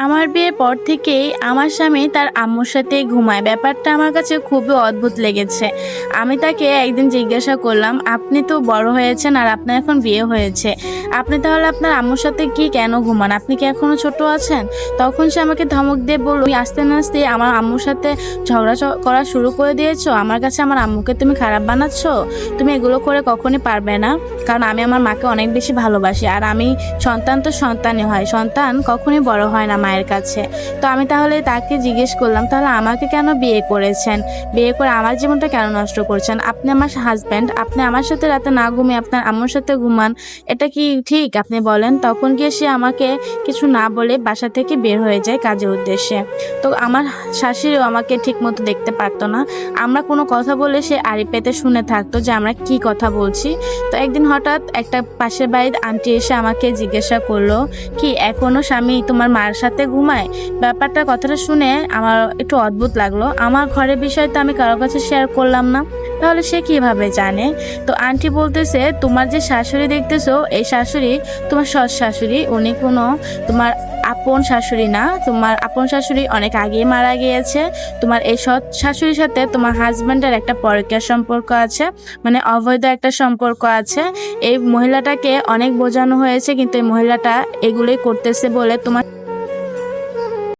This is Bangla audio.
আমার বিয়ের পর থেকেই আমার স্বামী তার আম্মুর সাথে ঘুমায়। ব্যাপারটা আমার কাছে খুবই অদ্ভুত লেগেছে। আমি তাকে একদিন জিজ্ঞাসা করলাম, আপনি তো বড় হয়েছেন আর আপনার এখন বিয়ে হয়েছে। আপনি তাহলে আপনার আম্মুর সাথে কি কেন ঘুমান? আপনি কি এখনও ছোট আছেন? তখন সে আমাকে ধমক দিয়ে বলল, "তুমি আস্তে না আস্তে আমার আম্মুর সাথে ঝগড়া করা শুরু করে দিয়েছ। আমার কাছে আমার আম্মুকে তুমি খারাপ বানাচ্ছ। তুমি এগুলো করে কখনই পারবে না। কারণ আমি আমার মাকে অনেক বেশি ভালোবাসি। আর আমি সন্তান তো সন্তানই হয়। সন্তান কখনই বড় হয় না মায়ের কাছে। তো আমি তাহলে তাকে জিজ্ঞেস করলাম, তাহলে আমাকে কেন বিয়ে করেছেন? বিয়ে করে আমার জীবনটা কেন নষ্ট করছেন? আপনি আমার হাজব্যান্ড আপনি আমার সাথে রাতে না ঘুমিয়ে আপনার আমার সাথে ঘুমান, এটা কি ঠিক? আপনি বলেন, তখন গিয়ে সে আমাকে কিছু না বলে বাসা থেকে বের হয়ে যায় কাজের উদ্দেশ্যে। তো আমার শাশুড়িও আমাকে ঠিক মতো দেখতে পারতো না। আমরা কোনো কথা বলে সে আড়ি পেতে শুনে থাকতো যে আমরা কি কথা বলছি। তো একদিন হঠাৎ একটা পাশের বাড়ির আন্টি এসে আমাকে জিজ্ঞাসা করল, কি এখনও স্বামী তোমার মার সাথে ঘুমায়। ব্যাপারটা কথাটা শুনে আমার একটু অদ্ভুত লাগল। আমার ঘরের বিষয় তো আমি কারোর কাছে শেয়ার করলাম না। তাহলে সে কীভাবে জানে? তো আন্টি বলতেছে, তোমার যে শাশুড়ি দেখতেছো, এই শাশুড়ি তোমার সৎ শাশুড়ি। উনি কোনো তোমার আপন শাশুড়ি না। তোমার আপন শাশুড়ি অনেক আগেই মারা গিয়েছে। তোমার এই সৎ শাশুড়ির সাথে তোমার হাজব্যান্ডের একটা পরকীয়া সম্পর্ক আছে। মানে অবৈধ একটা সম্পর্ক আছে। এই মহিলাটাকে অনেক বোঝানো হয়েছে, কিন্তু এই মহিলাটা এগুলোই করতেছে বলে তোমার